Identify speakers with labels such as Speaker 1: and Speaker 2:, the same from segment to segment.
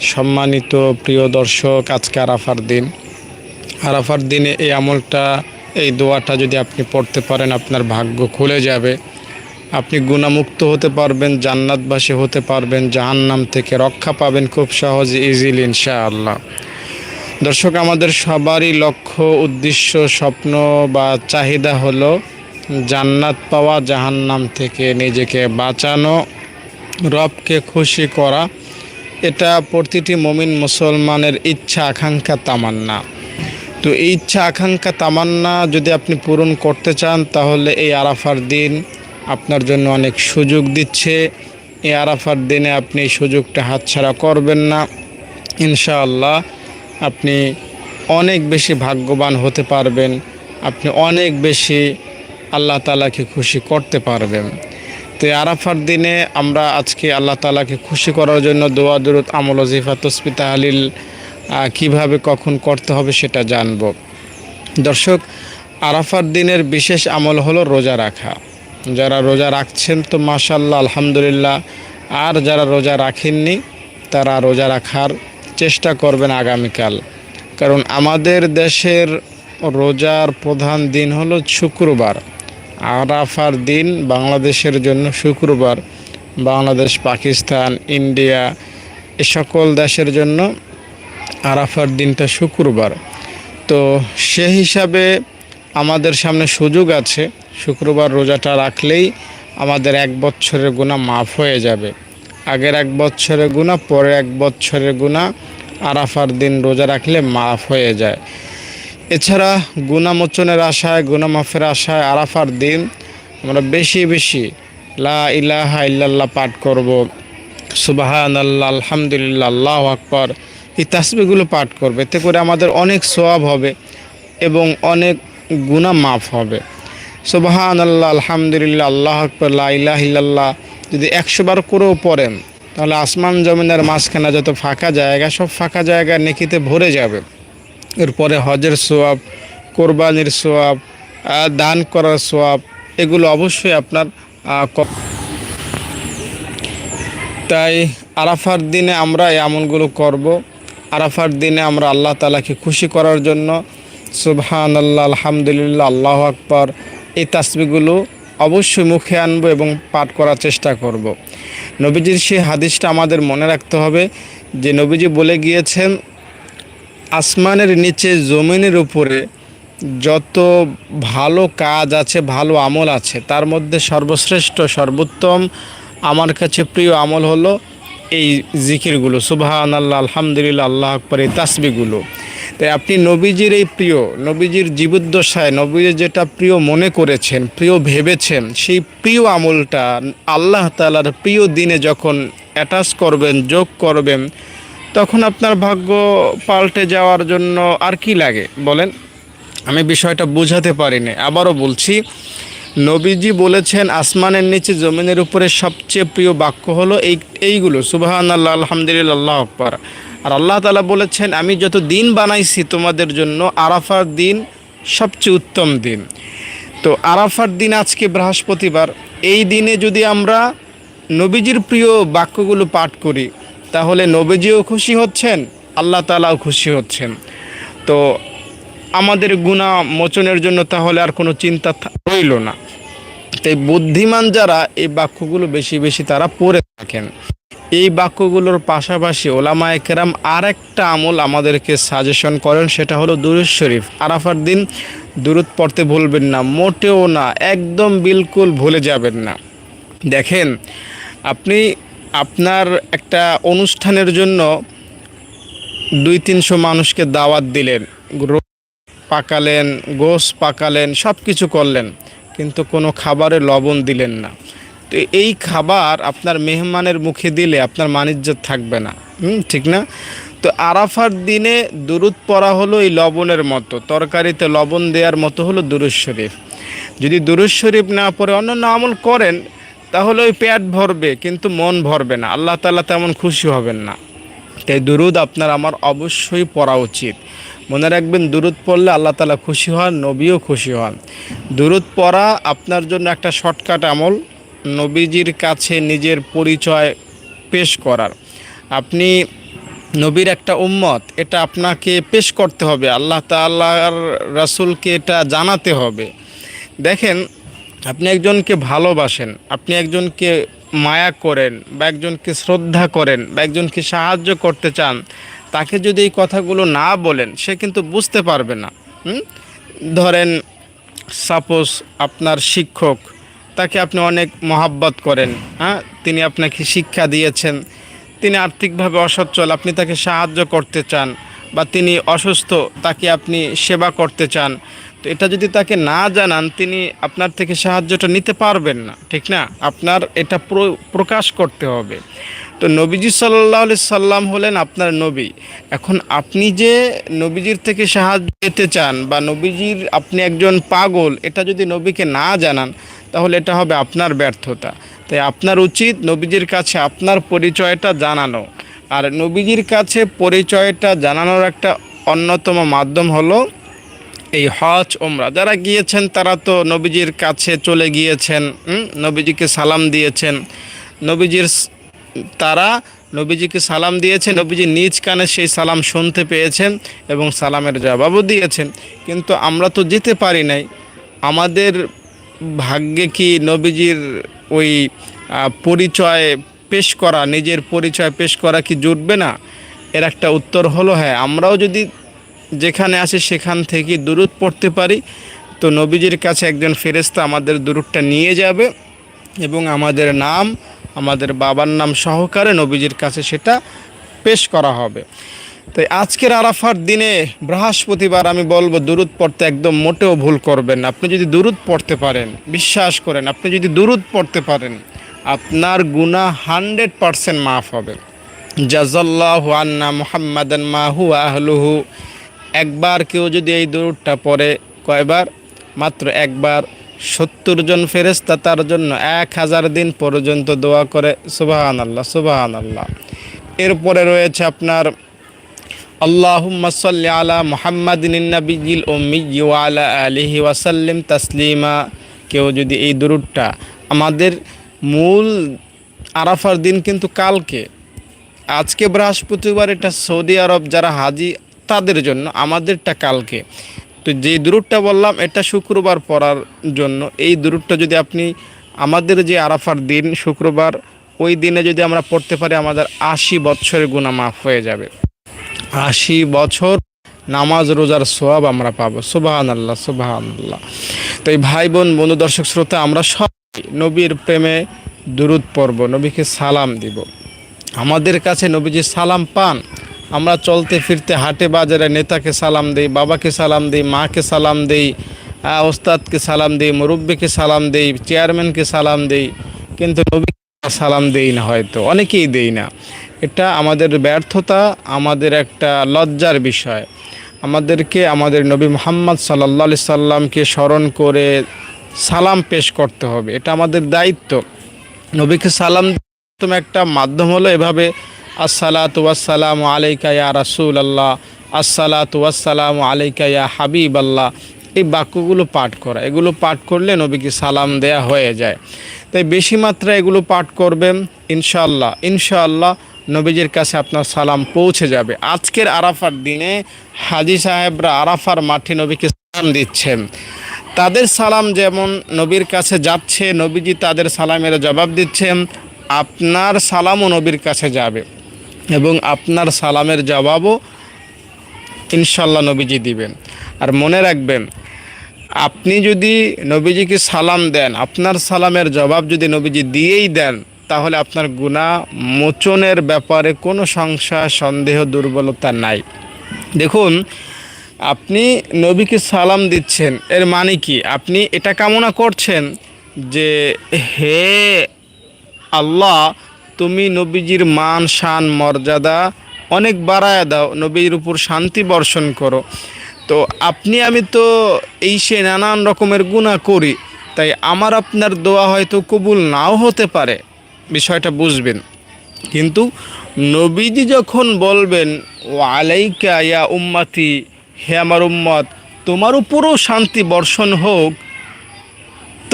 Speaker 1: সম্মানিত প্রিয় দর্শক, আজকে আরাফার দিন। আরাফার দিনে এই আমলটা, এই দোয়াটা যদি আপনি পড়তে পারেন, আপনার ভাগ্য খুলে যাবে। আপনি গুণামুক্ত হতে পারবেন, জান্নাতবাসী হতে পারবেন, জাহান্নাম থেকে রক্ষা পাবেন খুব সহজে ইজিলি ইনশাআল্লাহ। দর্শক, আমাদের সবারই লক্ষ্য, উদ্দেশ্য, স্বপ্ন বা চাহিদা হলো জান্নাত পাওয়া, জাহান্নাম থেকে নিজেকে বাঁচানো, রবকে খুশি করা এটা প্রতিটি মমিন মুসলমানের ইচ্ছা, আকাঙ্ক্ষা, তামান্না। তো এই ইচ্ছা, আকাঙ্ক্ষা, তামান্না যদি আপনি পূরণ করতে চান, তাহলে এই আরাফার দিন আপনার জন্য অনেক সুযোগ দিচ্ছে। এই আরাফার দিনে আপনি সুযোগটা হাতছাড়া করবেন না। ইনশাআল্লাহ আপনি অনেক বেশি ভাগ্যবান হতে পারবেন। আপনি অনেক বেশি আল্লাহ তালাকে খুশি করতে পারবেন। তো আরাফার দিনে আমরা আজকে আল্লাহ তালাকে খুশি করার জন্য দোয়া দুরুত আমল ওজিফা তসবি তাহলিল আহ, কীভাবে কখন করতে হবে সেটা জানব। দর্শক আরাফার দিনের বিশেষ আমল হলো রোজা রাখা। যারা রোজা রাখছেন তো মাশাল্লাহ আলহামদুলিল্লাহ। আর যারা রোজা রাখেননি তারা রোজা রাখার চেষ্টা করবেন আগামীকাল। কারণ আমাদের দেশের রোজার প্রধান দিন হলো শুক্রবার। আরাফার দিন বাংলাদেশের জন্য শুক্রবার। বাংলাদেশ, পাকিস্তান, ইন্ডিয়া এ সকল দেশের জন্য আরাফার দিনটা শুক্রবার। তো সে হিসাবে আমাদের সামনে সুযোগ আছে, শুক্রবার রোজাটা রাখলেই আমাদের এক বছরের গুণা মাফ হয়ে যাবে। আগের এক বছরের গুণা পরের এক বছরের গুণা আরাফার দিন রোজা রাখলে মাফ হয়ে যায়। এছাড়া গুণামোচনের আশায়, গুণামাফের আশায় আরাফার দিন, আমরা বেশি বেশি লা ইলাহা ইল্লাল্লাহ পাঠ করব। সুবাহান আল্লাহ আলহামদুলিল্লাহ, আল্লাহ আকবর। এই তাসবিগুলো পাঠ করবে। এতে করে আমাদের অনেক সোয়াব হবে এবং অনেক গুণা মাফ হবে। সুবাহান আল্লাহ আলহামদুলিল্লাহ, আল্লাহ আকবর, লা ইলাহা ইল্লাল্লাহ। যদি একশো বার করেও পড়েন, তাহলে আসমান জমিনের মাঝখানে যত ফাঁকা জায়গা, সব ফাঁকা জায়গা নেকিতে ভরে যাবে। এরপরে হজের সোয়াব, কোরবানির সোয়াব দান করার সোয়াব, এগুলো অবশ্যই আপনার তাই আরাফার দিনে আমরা এই আমলগুলো করব আরাফার দিনে আমরা আল্লাহ তালাকে খুশি করার জন্য সুবহান আল্লাহ আলহামদুলিল্লাহ, আল্লাহ আকবর, এই তাসবিগুলো অবশ্যই মুখে আনব এবং পাঠ করার চেষ্টা করব। নবীজির সেই হাদিসটা আমাদের মনে রাখতে হবে যে নবীজি বলে গিয়েছেন আসমানের নিচে, জমিনের উপরে যত ভালো কাজ আছে, ভালো আমল আছে, তার মধ্যে সর্বশ্রেষ্ঠ, সর্বোত্তম আমার কাছে প্রিয় আমল হলো এই জিকিরগুলো। সুবাহান আল্লাহ আলহামদুলিল্লাহ, আল্লাহ আকবর, এই তাসবিগুলো তাই আপনি নবীজির এই প্রিয়, নবীজির জীবদ্দশায় নবীজি যেটা প্রিয় মনে করেছেন, প্রিয় ভেবেছেন, সেই প্রিয় আমলটা আল্লাহ তালার প্রিয় দিনে যখন অ্যাটাচ করবেন, যোগ করবেন তখন আপনার ভাগ্য পাল্টে যাওয়ার জন্য আর কি লাগে? বলেন। আমি বিষয়টা বোঝাতে পারিনি, আবারও বলছি। নবীজি বলেছেন, আসমানের নিচে জমিনের উপরে সবচেয়ে প্রিয় বাক্য হলো এই, এইগুলো সুবাহান আল্লাহ আলহামদুলিল্লাহ, আকবর। আর আল্লাহ তালা বলেছেন, আমি যত দিন বানাইছি তোমাদের জন্য আরাফার দিন সবচেয়ে উত্তম দিন। তো আরাফার দিন আজকে বৃহস্পতিবার, এই দিনে যদি আমরা নবীজির প্রিয় বাক্যগুলো পাঠ করি তাহলে নবীজিও খুশি হচ্ছেন, আল্লাহ তালাও খুশি হচ্ছেন। তো আমাদের গুণা মোচনের জন্য তাহলে আর কোনো চিন্তা রইল না। তাই বুদ্ধিমান যারা, এই বাক্যগুলো বেশি বেশি তারা পড়ে থাকেন। এই বাক্যগুলোর পাশাপাশি ওলামা একরাম আর একটা আমল আমাদেরকে সাজেশন করেন, সেটা হলো দুরুদ শরীফ। আরাফার দিন দুরুদ পড়তে ভুলবেন না, মোটেও না, একদম বিলকুল ভুলে যাবেন না। দেখেন, আপনি আপনার একটা অনুষ্ঠানের জন্য দুই তিনশো মানুষকে দাওয়াত দিলেন। পাকালেন গোস পাকালেন সব কিছু করলেন, কিন্তু কোনো খাবারে লবণ দিলেন না। তো এই খাবার আপনার মেহমানের মুখে দিলে আপনার মানিজ্য থাকবে না। হুম, ঠিক না? তো আরাফার দিনে দুরুদ পড়া হলো এই লবণের মতো, তরকারিতে লবণ দেওয়ার মতো হলো দুরুদ শরীফ। যদি দুরুদ শরীফ না পড়ে অন্যান্য আমল করেন তাহলে ওই পেট ভরবে, কিন্তু মন ভরবে না। আল্লাহ তালা তেমন খুশি হবেন না। তাই দুরুদ আপনার আমার অবশ্যই পড়া উচিত। মনে রাখবেন, দুরুদ পড়লে আল্লাহ তালা খুশি হন, নবীও খুশি হন। দুরুদ পড়া আপনার জন্য একটা শর্টকাট আমল, নবীজির কাছে নিজের পরিচয় পেশ করার। আপনি নবীর একটা উম্মত, এটা আপনাকে পেশ করতে হবে। আল্লাহ তাল্লাহর রাসূলকে এটা জানাতে হবে। দেখেন আপনি একজনকে ভালোবাসেন, আপনি একজনকে মায়া করেন বা একজনকে শ্রদ্ধা করেন বা একজনকে সাহায্য করতে চান, তাকে যদি এই কথাগুলো না বলেন, সে কিন্তু বুঝতে পারবে না। ধরেন সাপোজ আপনার শিক্ষক, তাকে আপনি অনেক মহাব্বত করেন হ্যাঁ? তিনি আপনাকে শিক্ষা দিয়েছেন, তিনি আর্থিকভাবে অসচ্ছল, আপনি তাকে সাহায্য করতে চান বা তিনি অসুস্থ, তাকে আপনি সেবা করতে চান তো এটা যদি তাকে না জানান, তিনি আপনার থেকে সাহায্যটা নিতে পারবেন না, ঠিক না? আপনার এটা প্রকাশ করতে হবে। তো নবীজি সাল্লাহ সাল্লাম হলেন আপনার নবী। এখন আপনি যে নবীজির থেকে সাহায্য পেতে চান বা নবীজির আপনি একজন পাগল, এটা যদি নবীকে না জানান, তাহলে এটা হবে আপনার ব্যর্থতা। তাই আপনার উচিত নবীজির কাছে আপনার পরিচয়টা জানানো। আর নবীজির কাছে পরিচয়টা জানানোর একটা অন্যতম মাধ্যম হলো এই হজ ওমরা যারা গিয়েছেন, তারা তো নবীজির কাছে চলে গিয়েছেন নবীজিকে সালাম দিয়েছেন। নবীজির তারা নবীজিকে সালাম দিয়েছেন, নবীজি নিজ কানে সেই সালাম শুনতে পেয়েছেন এবং সালামের জবাবও দিয়েছেন। কিন্তু আমরা তো যেতে পারি নাই। আমাদের ভাগ্যে কি নবীজির ওই পরিচয় পেশ করা, নিজের পরিচয় পেশ করা কি জুটবে না? এর একটা উত্তর হলো হ্যাঁ আমরাও যদি যেখানে আসি সেখান থেকে দূরত পড়তে পারি। তো নবীজির কাছে একজন ফেরেস্তা আমাদের দূরতটা নিয়ে যাবে এবং আমাদের নাম, আমাদের বাবার নাম সহকারে নবীজির কাছে সেটা পেশ করা হবে। তাই আজকের আরাফার দিনে বৃহস্পতিবার আমি বলব, দুরুদ পড়তে একদম মোটেও ভুল করবেন আপনি যদি দূরত পড়তে পারেন, বিশ্বাস করেন, আপনি যদি দূরত পড়তে পারেন, আপনার গুণা হান্ড্রেড পারসেন্ট মাফ হবে। জাজাল্লাহু আন্না মুহাম্মাদান মাহু আহলুহু। একবার কেউ যদি এই দূরটা পরে কয়বার? মাত্র একবার। সত্তর জন ফেরেস্তা তার জন্য এক হাজার দিন পর্যন্ত দোয়া করে। সুবাহান আল্লাহ সুবাহান আল্লাহ এরপরে রয়েছে আপনার, আল্লাহুম্মা সাল্লি আলা মুহাম্মাদিন নবিয়িল উম্মি ওয়া আলা আলিহি ওয়াসাল্লিম তাসলিমা। কেউ যদি এই দুরুদটা আমাদের মূল আরাফার দিন কিন্তু কালকে, আজকে বৃহস্পতিবার এটা সৌদি আরব যারা হাজি তাদের জন্য, আমাদেরটা কালকে। তো যে দূরটা বললাম, এটা শুক্রবার পড়ার জন্য। এই দূরটা যদি আপনি আমাদের যে আরাফার দিন, শুক্রবার, ওই দিনে যদি আমরা পড়তে পারি, আমাদের আশি বছরের গুণা মাফ হয়ে যাবে। আশি বছর নামাজ, রোজার সোয়াব আমরা পাবো। সুবাহান আল্লাহ সুবাহান আল্লাহ তো এই ভাই বোন, বন্ধু, দর্শক, শ্রোতা, আমরা সব নবীর প্রেমে দুরুদ পড়ব, নবীকে সালাম দিব। আমাদের কাছে নবীজি সালাম পান। আমরা চলতে ফিরতে হাটে বাজারে নেতাকে সালাম দেই, বাবাকে সালাম দেই, মাকে সালাম দেই ওস্তাদকে সালাম দেই, মুরব্বীকে সালাম দেই, চেয়ারম্যানকে সালাম দেই, কিন্তু নবী সালাম দেই না হয়তো, অনেকেই দেই না। এটা আমাদের ব্যর্থতা, আমাদের একটা লজ্জার বিষয়। আমাদেরকে, আমাদের নবী মোহাম্মদ সাল্লা সাল্লামকে স্মরণ করে সালাম পেশ করতে হবে, এটা আমাদের দায়িত্ব। নবীকে সালাম একটা মাধ্যম হলো এভাবে আসসালাতু ওয়াসসালাম আলাইকা ইয়া রাসূল আল্লাহ আসসালাতু ওয়াসসালাম আলাইকা ইয়া হাবিব আল্লাহ এই বাক্যগুলো পাঠ করা। এগুলো পাঠ করলে নবীকে সালাম দেয়া হয়ে যায়। তাই বেশি মাত্রায় এগুলো পাঠ করবেন, ইনশাআল্লাহ ইনশাআল্লাহ নবীজির কাছে আপনার সালাম পৌঁছে যাবে। আজকের আরাফার দিনে হাজি সাহেবরা আরাফার মাঠে নবীকে সালাম দিচ্ছেন। তাদের সালাম যেমন নবীর কাছে যাচ্ছে, নবীজি তাদের সালামের জবাব দিচ্ছেন, আপনার সালামও নবীর কাছে যাবে। এবং আপনার সালামের জবাবও ইনশাল্লাহ নবীজি দিবেন। আর মনে রাখবেন, আপনি যদি নবীজিকে সালাম দেন, আপনার সালামের জবাব যদি নবীজি দিয়েই দেন, তাহলে আপনার গুণা মোচনের ব্যাপারে কোনো সংশয়, সন্দেহ, দুর্বলতা নাই। দেখুন, আপনি নবীকে সালাম দিচ্ছেন, এর মানে কি? আপনি এটা কামনা করছেন যে হে আল্লাহ তুমি নবীজির মান, শান, মর্যাদা অনেক বাড়ায় দাও, নবীর উপর শান্তি বর্ষণ করো। তো আপনি, আমি তো এই সে নানান রকমের গুণা করি, তাই আমার আপনার দোয়া হয়তো কবুল নাও হতে পারে, বিষয়টা বুঝবেন। কিন্তু নবীজি যখন বলবেন ও আলাইকা ইয়া উম্মাতি, হে আমার উম্মত, তোমার উপরও শান্তি বর্ষণ হোক,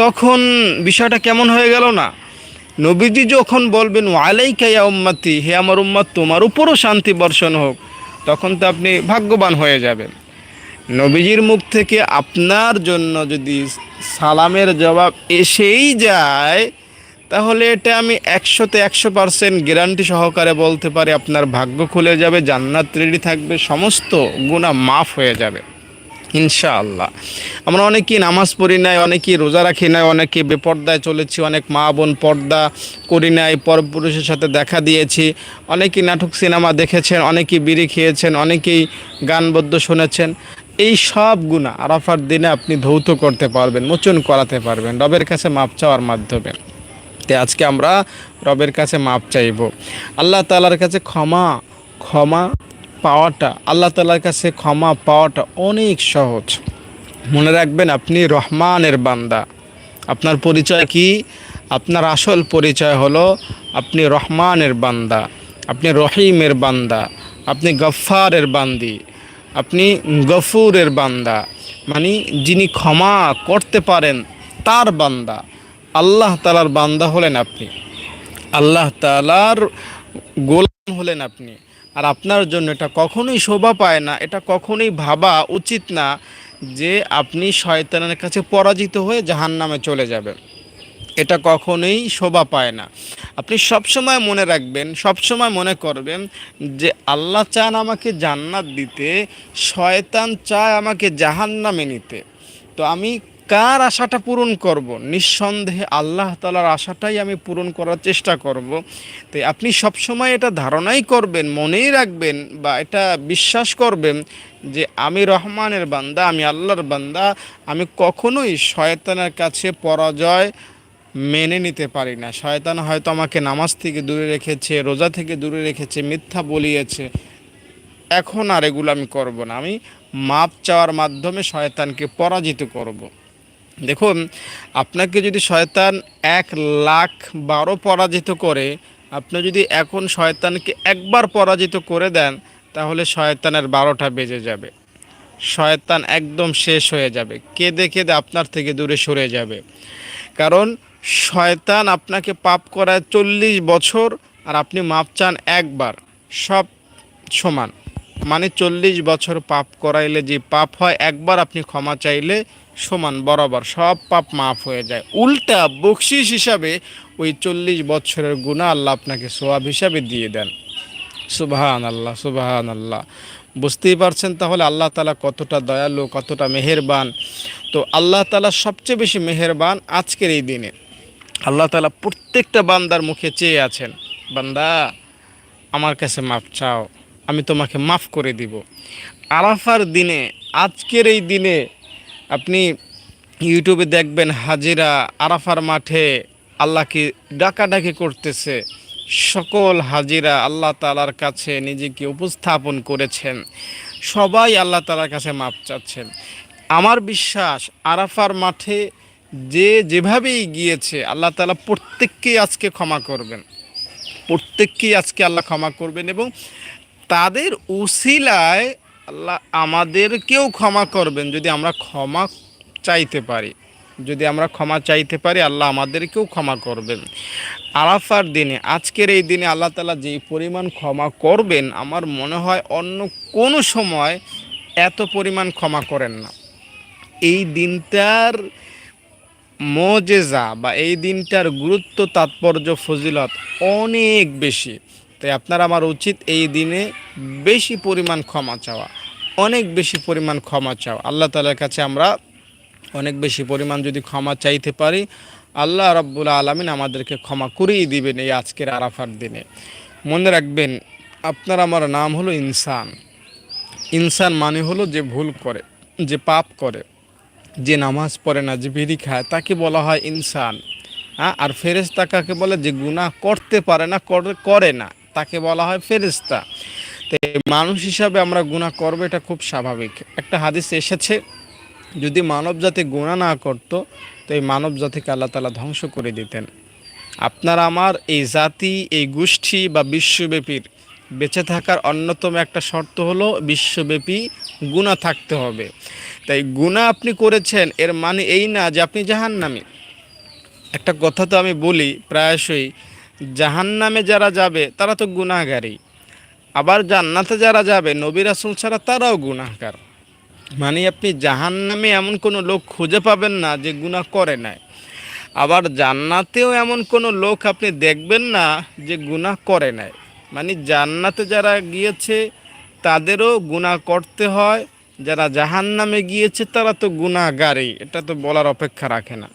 Speaker 1: তখন বিষয়টা কেমন হয়ে গেল না? নবীজি যখন বলবেন, ওয়ালাইকা ইয়া উম্মতি, হে আমার উম্মত, তোমার উপরও শান্তি বর্ষণ হোক, তখন তো আপনি ভাগ্যবান হয়ে যাবেন। নবীজির মুখ থেকে আপনার জন্য যদি সালামের জবাব এসেই যায়, তাহলে এটা আমি একশোতে একশো পার্সেন্ট গ্যারান্টি সহকারে বলতে পারি, আপনার ভাগ্য খুলে যাবে, জান্নাত রেডি থাকবে, সমস্ত গুণা মাফ হয়ে যাবে। ইনশাআল্লাহ। আমরা অনেকেই নামাজ পড়ি নাই, অনেকেই রোজা রাখি নাই অনেকে বেপর্দায় চলেছি, অনেক মা বোন পর্দা করি নাই, পরপুরুষের সাথে দেখা দিয়েছি। অনেকেই নাটক সিনেমা দেখেছেন, অনেকেই বিড়ি খেয়েছেন, অনেকেই গানবদ্ধ শুনেছেন। এই সব গুণা আরাফার দিনে আপনি ধৌত করতে পারবেন, মোচন করাতে পারবেন, রবের কাছে মাপ চাওয়ার মাধ্যমে। তো আজকে আমরা রবের কাছে মাপ চাইব। আল্লাহ তালার কাছে ক্ষমা ক্ষমা পাওয়াটা, আল্লাহ তালার কাছে ক্ষমা পাওয়াটা অনেক সহজ। মনে রাখবেন, আপনি রহমানের বান্দা। আপনার পরিচয় কি? আপনার আসল পরিচয় হলো আপনি রহমানের বান্দা, আপনি রহিমের বান্দা, আপনি গফ্ফারের বান্দি, আপনি গফুরের বান্দা মানে যিনি ক্ষমা করতে পারেন, তার বান্দা। আল্লাহ তালার বান্দা হলেন আপনি। আল্লাহ তালার গোলাম হলেন আপনি। আর আপনার জন্য এটা কখনোই শোভা পায় না, এটা কখনোই ভাবা উচিত না যে আপনি শয়তানের কাছে পরাজিত হয়ে জাহান নামে চলে যাবেন। এটা কখনোই শোভা পায় না। আপনি সবসময় মনে রাখবেন, সবসময় মনে করবেন যে আল্লাহ চান আমাকে জান্নাত দিতে, শয়তান চায় আমাকে জাহান নামে নিতে। তো আমি কার আশাটা পূরণ করব? নিঃসন্দেহে আল্লাহ তালার আশাটাই আমি পূরণ করার চেষ্টা করব। তো আপনি সবসময় এটা ধারণাই করবেন, মনেই রাখবেন বা এটা বিশ্বাস করবেন যে আমি রহমানের বান্দা, আমি আল্লাহর বান্দা, আমি কখনোই শয়তানের কাছে পরাজয় মেনে নিতে পারি না। শয়তান হয়তো আমাকে নামাজ থেকে দূরে রেখেছে, রোজা থেকে দূরে রেখেছে, মিথ্যা বলিয়েছে। এখন আর এগুলো আমি করব না। আমি মাপ চাওয়ার মাধ্যমে শয়তানকে পরাজিত করব। দেখুন, আপনাকে যদি শয়তান এক লাখ বারো পরাজিত করে, আপনি যদি এখন শয়তানকে একবার পরাজিত করে দেন, তাহলে শয়তানের বারোটা বেজে যাবে। শয়তান একদম শেষ হয়ে যাবে। কেঁদে কেঁদে আপনার থেকে দূরে সরে যাবে। কারণ শয়তান আপনাকে পাপ করায় চল্লিশ বছর, আর আপনি মাপ চান একবার। সব সমান। মানে চল্লিশ বছর পাপ করাইলে যে পাপ হয়, একবার আপনি ক্ষমা চাইলে সমান বরাবর সব পাপ মাফ হয়ে যায়। উল্টা বকশিস হিসাবে ওই চল্লিশ বছরের গুণা আল্লাহ আপনাকে সোয়াব হিসাবে দিয়ে দেন। সুবাহান আল্লাহ সুবাহান আল্লাহ বুঝতেই পারছেন তাহলে আল্লাহ তালা কতটা দয়ালু, কতটা মেহেরবান। তো আল্লাহ তালা সবচেয়ে বেশি মেহেরবান আজকের এই দিনে। আল্লাহ তালা প্রত্যেকটা বান্দার মুখে চেয়ে আছেন, বান্দা, আমার কাছে মাপ চাও, আমি তোমাকে মাফ করে দিব। আরাফার দিনে, আজকের এই দিনে আপনি ইউটিউবে দেখবেন হাজিরা আরাফার মাঠে আল্লাহকে ডাকাডাকি করতেছে। সকল হাজিরা আল্লাহ তালার কাছে নিজেকে উপস্থাপন করেছেন। সবাই আল্লাহ তালার কাছে মাপ চাচ্ছেন। আমার বিশ্বাস আরাফার মাঠে যে যেভাবেই গিয়েছে, আল্লাহ তালা প্রত্যেককেই আজকে ক্ষমা করবেন। প্রত্যেককেই আজকে আল্লাহ ক্ষমা করবেন এবং তাদের উসিলায় আল্লাহ আমাদেরকেও ক্ষমা করবেন যদি আমরা ক্ষমা চাইতে পারি। যদি আমরা ক্ষমা চাইতে পারি, আল্লাহ আমাদেরকেও ক্ষমা করবেন। আরাফার দিনে, আজকের এই দিনে আল্লাহ তালা যেই পরিমাণ ক্ষমা করবেন, আমার মনে হয় অন্য কোনো সময় এত পরিমাণ ক্ষমা করেন না। এই দিনটার মজেজা বা এই দিনটার গুরুত্ব, তাৎপর্য, ফজিলত অনেক বেশি। তাই আপনার আমার উচিত এই দিনে বেশি পরিমাণ ক্ষমা চাওয়া। অনেক বেশি পরিমাণ ক্ষমা চাও। আল্লাহ তালার কাছে আমরা অনেক বেশি পরিমাণ যদি ক্ষমা চাইতে পারি, আল্লাহ রব্বুল আলমিন আমাদেরকে ক্ষমা করেই দিবেন এই আজকের আরাফার দিনে। মনে রাখবেন, আপনার আমার নাম হলো ইনসান। ইনসান মানে হলো যে ভুল করে, যে পাপ করে, যে নামাজ পড়ে না, যে বিড়ি খায়, তাকে বলা হয় ইনসান। হ্যাঁ আর ফেরেস্তা কাকে বলে? যে গুনাহ করতে পারে না, করে না, তাকে বলা হয় ফেরেস্তা মানুষ হিসাবে আমরা গুনাহ করব, এটা খুব স্বাভাবিক। একটা হাদিস এসেছে, যদি মানব জাতি গুণা না করত, তো এই মানব জাতিকে আল্লাহ তালা ধ্বংস করে দিতেন। আপনার আমার এই জাতি, এই গোষ্ঠী বা বিশ্বব্যাপীর বেঁচে থাকার অন্যতম একটা শর্ত হলো, বিশ্বব্যাপী গুণা থাকতে হবে। তাই গুণা আপনি করেছেন, এর মানে এই না যে আপনি জাহান্নামী। একটা কথা তো আমি বলি প্রায়শই জাহান নামে যারা যাবে, তারা তো গুণাগারী আবার জান্নাতে যারা যাবে, নবী রাসুল ছাড়া তারাও গুণাগার মানে আপনি জাহান নামে এমন কোনো লোক খুঁজে পাবেন না যে গুনাহ করে নাই। আবার জান্নাতেও এমন কোনো লোক আপনি দেখবেন না যে গুনাহ করে নাই। মানে জান্নাতে যারা গিয়েছে, তাদেরও গুনাহ করতে হয়। যারা জাহান নামে গিয়েছে, তারা তো গুণাগারী এটা তো বলার অপেক্ষা রাখে না।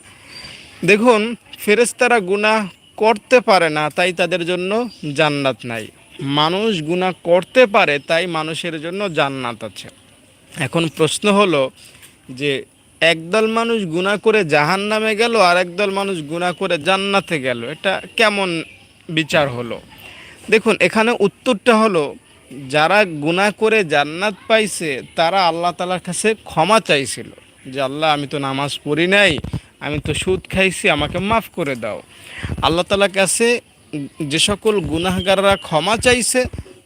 Speaker 1: দেখুন, ফেরেশতারা গুনাহ করতে পারে না, তাই তাদের জন্য জান্নাত নাই। মানুষ গুনাহ করতে পারে, তাই মানুষের জন্য জান্নাত আছে। এখন প্রশ্ন হলো যে, একদল মানুষ গুনাহ করে জাহান নামে গেল আর একদল মানুষ গুনাহ করে জান্নাতে গেল, এটা কেমন বিচার হলো? দেখুন, এখানে উত্তরটা হলো, যারা গুনাহ করে জান্নাত পাইছে, তারা আল্লাহ তালার কাছে ক্ষমা চাইছিল। যে, আল্লাহ, আমি তো নামাজ পড়ি নাই, আমি তো সুদ খাইছি, আমাকে মাফ করে দাও। আল্লাহ তালার কাছে যে সকল গুনাহগাররা ক্ষমা চাইছে,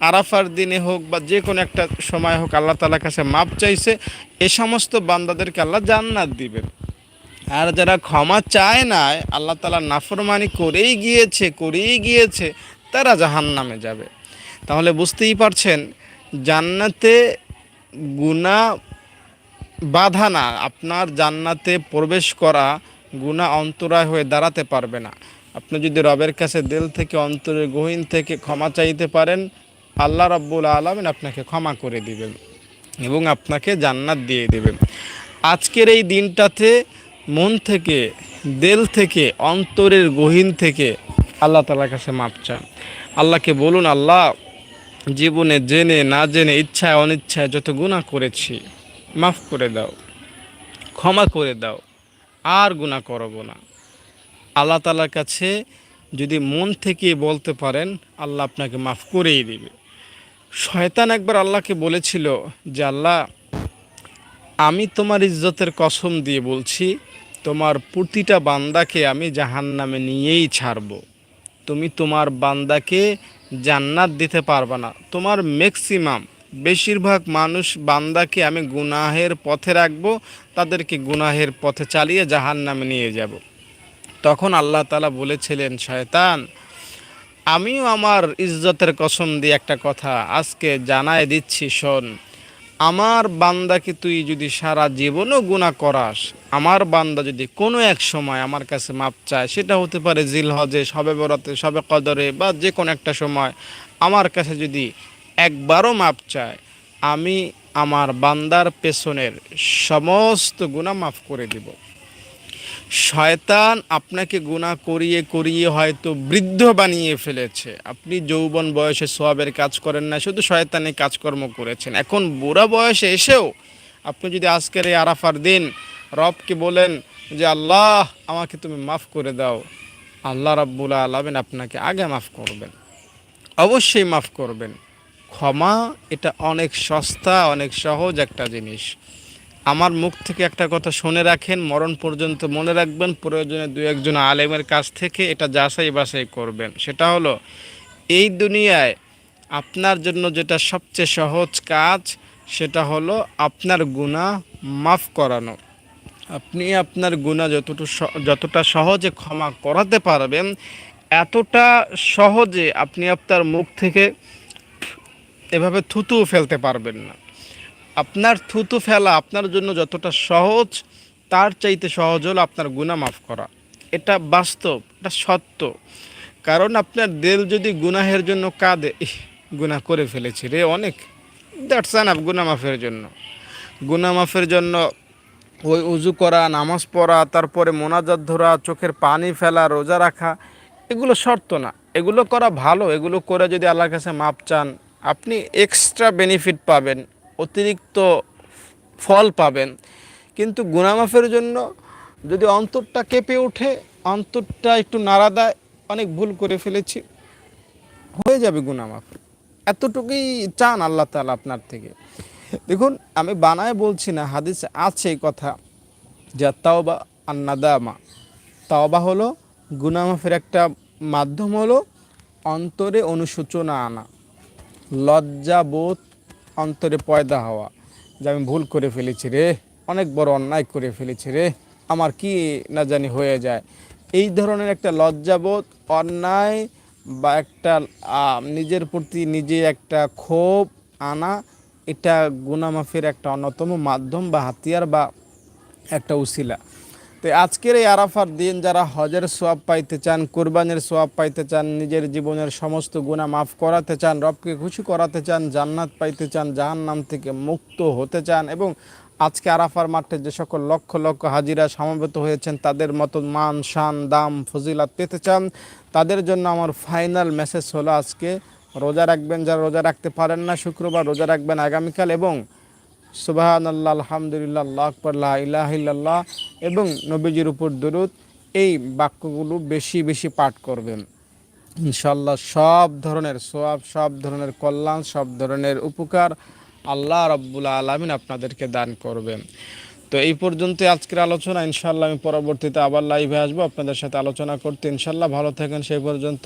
Speaker 1: আরাফার দিনে হোক বা যে কোনো একটা সময় হোক আল্লাহ তালার কাছে মাপ চাইছে, এ সমস্ত বান্দাদেরকে আল্লাহ জান্নাত দিবেন। আর যারা ক্ষমা চায় না আল্লাহ তালা নাফরমানি করেই গিয়েছে করেই গিয়েছে, তারা জাহান নামে যাবে। তাহলে বুঝতেই পারছেন, জান্নাতে গুণা বাধা না, আপনার জান্নাতে প্রবেশ করা গুণা অন্তরায় হয়ে দাঁড়াতে পারবে না। আপনি যদি রবের কাছে দিল থেকে, অন্তরের গহীন থেকে ক্ষমা চাইতে পারেন, আল্লাহ রব্বুল আলমিন আপনাকে ক্ষমা করে দিবেন এবং আপনাকে জান্নাত দিয়ে দেবেন। আজকের এই দিনটাতে মন থেকে, দিল থেকে, অন্তরের গহীন থেকে আল্লাহ তালার কাছে মাপ চান। আল্লাহকে বলুন, আল্লাহ, জীবনে জেনে, না জেনে, ইচ্ছায়, অনিচ্ছায় যত গুণা করেছি, মাফ করে দাও, ক্ষমা করে দাও, আর গুণা করব না। আল্লাহ তালার কাছে যদি মন থেকে বলতে পারেন, আল্লাহ আপনাকে মাফ করেই দেবে। শয়তান একবার আল্লাহকে বলেছিল যে, আল্লাহ, আমি তোমার ইজ্জতের কসম দিয়ে বলছি, তোমার প্রতিটা বান্দাকে আমি জাহান নামে নিয়েই ছাড়ব। তুমি তোমার বান্দাকে জান্নাত দিতে পারবে না। তোমার ম্যাক্সিমাম বেশিরভাগ মানুষ বান্দাকে আমি গুনাহের পথে রাখব, তাদেরকে গুনাহের পথে চালিয়ে জাহান নামে নিয়ে যাব। তখন আল্লাহ তালা বলেছিলেন, শয়তান, আমিও আমার ইজ্জতের কসম দিয়ে একটা কথা আজকে জানায় দিচ্ছি, শোন। আমার বান্দাকে তুই যদি সারা জীবনও গুণা করাস, আমার বান্দা যদি কোনো এক সময় আমার কাছে মাপ চায়, সেটা হতে পারে জিল হজে সবে বরাতে, সবে কদরে বা যে কোনো একটা সময় আমার কাছে যদি একবারও মাপ চায়, আমি আমার বান্দার পেছনের সমস্ত গুণা মাফ করে দিব। শয়তান আপনাকে গুণা করিয়ে করিয়ে হয়তো বৃদ্ধ বানিয়ে ফেলেছে। আপনি যৌবন বয়সে সোয়াবের কাজ করেন না, শুধু শয়তানি কাজকর্ম করেছেন। এখন বুড়া বয়সে এসেও আপনি যদি আজকের এই আরাফার দিন রবকে বলেন যে, আল্লাহ, আমাকে তুমি মাফ করে দাও। আল্লাহ রাব্বুল আলমেন আপনাকে আগে মাফ করবেন। অবশ্যই মাফ করবেন। ক্ষমা এটা অনেক সস্তা, অনেক সহজ একটা জিনিস। আমার মুখ থেকে একটা কথা শুনে রাখেন, মরণ পর্যন্ত মনে রাখবেন, প্রয়োজনে দু একজন আলেমের কাছ থেকে এটা যাচাই বাছাই করবেন। সেটা হলো, এই দুনিয়ায় আপনার জন্য যেটা সবচেয়ে সহজ কাজ, সেটা হলো আপনার গুণা মাফ করানো। আপনি আপনার গুণা যতটুকু যতটা সহজে ক্ষমা করাতে পারবেন, এতটা সহজে আপনি আপনার মুখ থেকে এভাবে থুতু ফেলতে পারবেন না। আপনার থুতু ফেলা আপনার জন্য যতটা সহজ, তার চাইতে সহজ হলো আপনার গুণা মাফ করা। এটা বাস্তব, এটা সত্য। কারণ আপনার দেল যদি গুনাহের জন্য কাঁদে গুনাহ করে ফেলেছি রে অনেক। দ্যাটস আপ গুনা মাফের জন্য। গুনা মাফের জন্য ওই উজু করা, নামাজ পড়া, তারপরে মোনাজাত ধরা, চোখের পানি ফেলা, রোজা রাখা, এগুলো শর্ত না। এগুলো করা ভালো, এগুলো করে যদি আল্লাহর কাছে মাপ চান, আপনি এক্সট্রা বেনিফিট পাবেন। অতিরিক্ত ফল পাবেন। কিন্তু গুনামাফের জন্য যদি অন্তরটা কেঁপে ওঠে, অন্তরটা একটু নাড়া দেয়, অনেক ভুল করে ফেলেছি, হয়ে যাবে গুনামাফ। এতটুকুই চান আল্লাহ তালা আপনার থেকে। দেখুন, আমি বানায় বলছি না, হাদিস আছে এই কথা যা তাওবা আন্নাদামা তাওবা হলো গুনামাফের একটা মাধ্যম হলো অন্তরে অনুশোচনা আনা। লজ্জা বোধ অন্তরে পয়দা হওয়া, যে আমি ভুল করে ফেলেছি রে, অনেক বড় অন্যায় করে ফেলেছি রে, আমার কি না জানি হয়ে যায়। এই ধরনের একটা লজ্জাবোধ, অন্যায় বা একটা নিজের প্রতি নিজে একটা ক্ষোভ আনা, এটা গুনামাফের একটা অন্যতম মাধ্যম বা হাতিয়ার বা একটা উসিলা। তো আজকের এই আরাফার দিন যারা হজের সোয়াব পাইতে চান, কোরবানির সোয়াব পাইতে চান, নিজের জীবনের সমস্ত গুণা মাফ করাতে চান, রবকে খুশি করাতে চান, জান্নাত পাইতে চান জাহান নাম থেকে মুক্ত হতে চান এবং আজকে আরাফার মাঠে যে সকল লক্ষ লক্ষ হাজিরা সমবেত হয়েছেন, তাদের মতো মান, শান, দাম, ফজিলাত পেতে চান, তাদের জন্য আমার ফাইনাল মেসেজ হলো আজকে, রোজা রাখবেন, যারা রোজা রাখতে পারেন না, শুক্রবার রোজা রাখবেন আগামীকাল এবং সুবাহান আল্লাহ আলহামদুলিল্লাহ আল্লাহ এবং নবীজির উপর দরুদ, এই বাক্যগুলো বেশি বেশি পাঠ করবেন। ইনশাল্লাহ সব ধরনের সোয়াব সব ধরনের কল্যাণ, সব ধরনের উপকার আল্লাহ রব্বুল আলমিন আপনাদেরকে দান করবেন। তো এই পর্যন্ত আজকের আলোচনা। ইনশাল্লাহ আমি পরবর্তীতে আবার লাইভে আসব। আপনাদের সাথে আলোচনা করতে ইনশাল্লাহ ভালো থাকেন। সেই পর্যন্ত